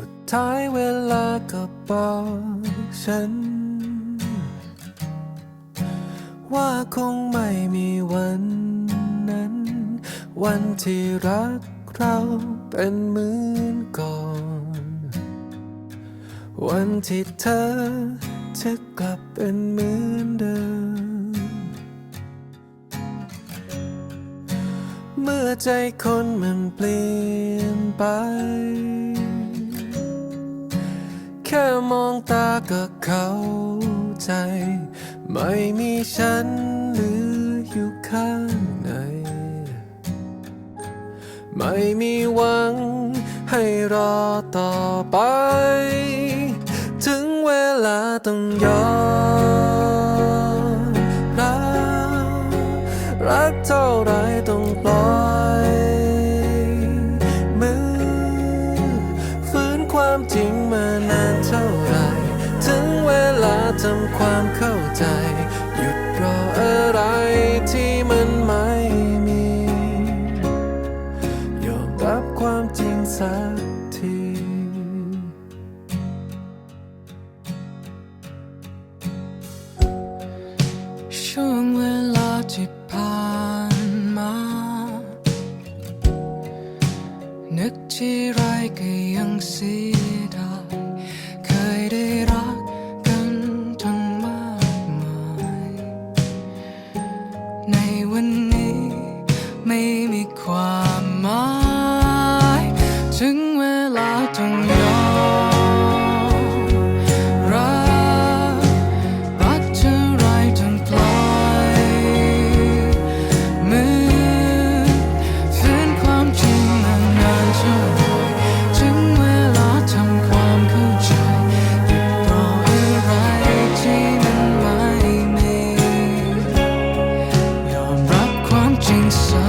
สุดท้ายเวลาก็บอกฉัน ว่าคงไม่มีวันนั้น วันที่รักเราเป็นเหมือนก่อน วันที่เธอจะกลับเป็นเหมือนเดิม เมื่อใจคนมันเปลี่ยนไป แค่มองตาก็เข้าใจ ไม่มีฉันเหลืออยู่ข้างใน ไม่มีหวังให้รอต่อไป ถึงเวลาต้องยอมรับรักเท่าไร ความจริงมานานเท่าไร ถึงเวลาทำความเข้าใจ หยุดรออะไรที่มันไม่มี ยอมรับความจริงสักทีช่วงเวลาที่ผ่านมา นึกที่ไรก็ยังเสีย ในวันนี้ไม่มีความหมาย ถึงเวลาต้องย sun